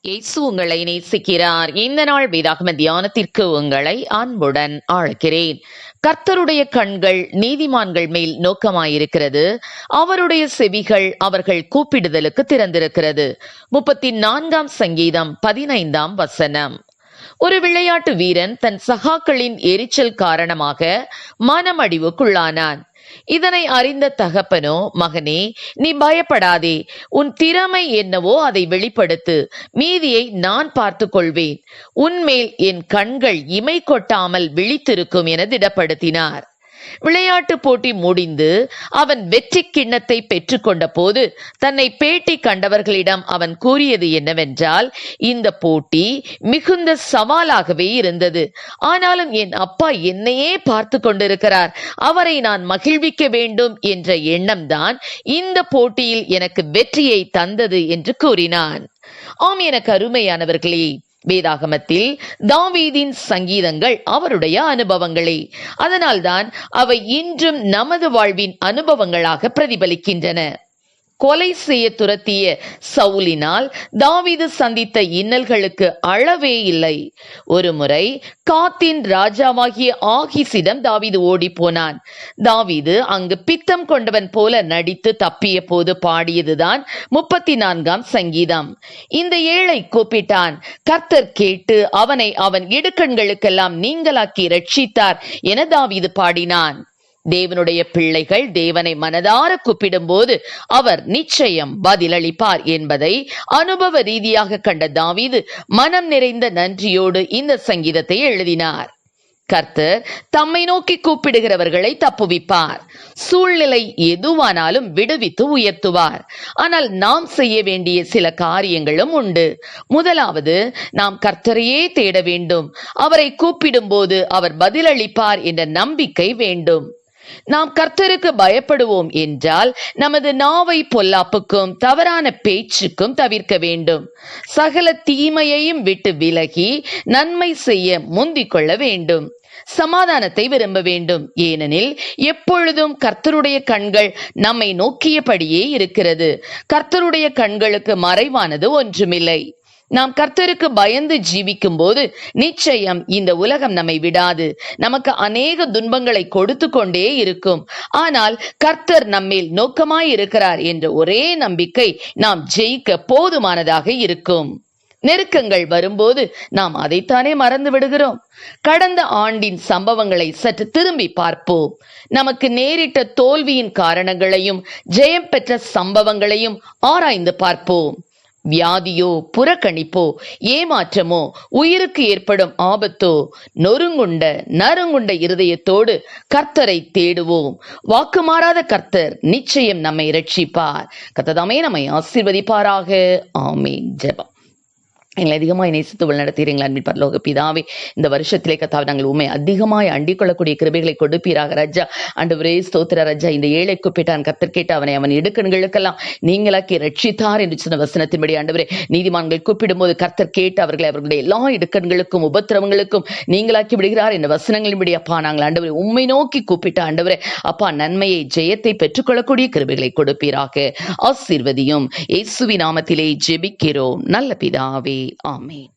இயேசு உங்களை நேசிக்கிறார். இந்த நாள் வேதாகம தியானத்திற்கு உங்களை அன்புடன் அழைக்கிறேன். கர்த்தருடைய கண்கள் நீதிமான்கள் மேல் நோக்கமாயிருக்கிறது. அவருடைய செவிகள் அவர்கள் கூப்பிடுதலுக்கு திறந்திருக்கிறது. முப்பத்தி நான்காம் சங்கீதம் பதினைந்தாம் வசனம். ஒரு விளையாட்டு வீரன் தன் சகாக்களின் எரிச்சல் காரணமாக மனமடிவுக்குள்ளானான். இதனை அறிந்த தகப்பனோ மகனே நீ பயப்படாதே. உன் திறமை என்னவோ அதை வெளிப்படுத்து. மீதியை நான் பார்த்து கொள்வேன் உன்மேல் என் கண்கள் இமை கொட்டாமல் விழித்திருக்கும் என திடப்படுத்தினார். விளையாட்டு போட்டி முடிந்து அவன் வெற்றி கிண்ணத்தை பெற்றுக்கொண்ட போது தன்னை பேட்டி கண்டவர்களிடம் அவன் கூறியது என்னவென்றால் இந்த போட்டி மிகுந்த சவாலாகவே இருந்தது. ஆனாலும் என் அப்பா என்னையே பார்த்து கொண்டிருக்கிறார். அவரை நான் மகிழ்விக்க வேண்டும் என்ற எண்ணம்தான் இந்த போட்டியில் எனக்கு வெற்றியை தந்தது என்று கூறினான். ஆம் எனக்கு அருமையானவர்களே வேதாகமத்தில் தாவீதின் சங்கீதங்கள் அவருடைய அனுபவங்களே. அதனால்தான் அவை இன்றும் நமது வாழ்வின் அனுபவங்களாக பிரதிபலிக்கின்றன. கொலை செய்ய துரத்திய சவுலினால் தாவீது சந்தித்த இன்னல்களுக்கு அளவே இல்லை. ஒரு முறை காத்தின் ராஜாவாகிய ஆகிசிடம் தாவீது ஓடி போனான். தாவீது அங்கு பித்தம் கொண்டவன் போல நடித்து தப்பிய போது பாடியதுதான் முப்பத்தி நான்காம் சங்கீதம். இந்த ஏழை கூப்பிட்டான். கர்த்தர் கேட்டு அவனை அவன் இடுக்கண்களுக்கெல்லாம் நீங்களாக்கி ரட்சித்தார் என தாவீது பாடினான். தேவனுடைய பிள்ளைகள் தேவனை மனதார கூப்பிடும்போது அவர் நிச்சயம் பதிலளிப்பார் என்பதை அனுபவ ரீதியாக கண்ட தாவீது மனம் நிறைந்த நன்றியோடு இந்த சங்கீதத்தை எழுதினார். கர்த்தர் தம்மை நோக்கி கூப்பிடுகிறவர்களை தப்புவிப்பார். சூழ்நிலை எதுவானாலும் விடுவித்து உயர்த்துவார். ஆனால் நாம் செய்ய வேண்டிய சில காரியங்களும் உண்டு. முதலாவது நாம் கர்த்தரையே தேட வேண்டும். அவரை கூப்பிடும்போது அவர் பதிலளிப்பார் என்ற நம்பிக்கை வேண்டும். நாம் கர்த்தருக்கு பயப்படுவோம் என்றால் நமது நாவை பொல்லாப்புக்கும் தவறான பேச்சுக்கும் தவிர்க்க வேண்டும். சகல தீமையையும் விட்டு விலகி நன்மை செய்ய முந்திக் கொள்ள வேண்டும். சமாதானத்தை விரும்ப வேண்டும். ஏனெனில் எப்பொழுதும் கர்த்தருடைய கண்கள் நம்மை நோக்கியபடியே இருக்கிறது. கர்த்தருடைய கண்களுக்கு மறைவானது ஒன்றுமில்லை. நாம் கர்த்தருக்கு பயந்து ஜீவிக்கும் போது நிச்சயம் இந்த உலகம் நம்மை விடாது. நமக்கு அநேக துன்பங்களை கொடுத்து கொண்டே இருக்கும். ஆனால் கர்த்தர் நம்மேல் நோக்கமாய் இருக்கிறார் என்ற ஒரே நம்பிக்கை நாம் ஜெயிக்க போதுமானதாக இருக்கும். நெருக்கங்கள் வரும்போது நாம் அதைத்தானே மறந்து விடுகிறோம். கடந்த ஆண்டின் சம்பவங்களை சற்று திரும்பி பார்ப்போம். நமக்கு நேரிட்ட தோல்வியின் காரணங்களையும் ஜெயம் பெற்ற சம்பவங்களையும் ஆராய்ந்து பார்ப்போம். வியாதியோ புறக்கணிப்போ ஏமாற்றமோ உயிருக்கு ஏற்படும் ஆபத்தோ நொறுங்குண்ட நறுங்குண்ட இருதயத்தோடு கர்த்தரை தேடுவோம். வாக்கு மாறாத கர்த்தர் நிச்சயம் நம்மை ரட்சிப்பார் கர்த்ததாமே நம்மை ஆசீர்வதிப்பாராக. ஆமே ஜபம். எங்களை அதிகமாக நேசித்து வழிநடத்தீரீங்களா அன்பின் பரலோக பிதாவே. இந்த வருஷத்திலே கத்தாவை நாங்கள் உண்மை அதிகமாய் அண்டிக் கொள்ளக்கூடிய கிருபைகளை கொடுப்பீராக ரஜா. ஆண்டவரே ஸ்தோத்திர ரஜா. இந்த ஏழை கூப்பிட்டான் கத்திர்கேட்டு அவனை அவன் இடுக்கண்களுக்கெல்லாம் நீங்களாக்கி ரட்சித்தார் என்று சொன்ன வசனத்தின்படி ஆண்டவரே நீதிமான்கள் கூப்பிடும்போது கர்த்தர் கேட்டு அவர்களை அவர்களுடைய எல்லா இடுக்கண்களுக்கும் உபத்திரவங்களுக்கும் நீங்களாக்கி விடுகிறார் என்ற வசனங்களின்படி அப்பா நாங்கள் ஆண்டவரை உண்மை நோக்கி கூப்பிட்ட ஆண்டவரே அப்பா நன்மையை ஜெயத்தை பெற்றுக்கொள்ளக்கூடிய கிருபைகளை கொடுப்பீராக. ஆசீர்வதியும். இயேசுவி நாமத்திலே ஜெபிக்கிறோம். நல்ல பிதாவே. Amen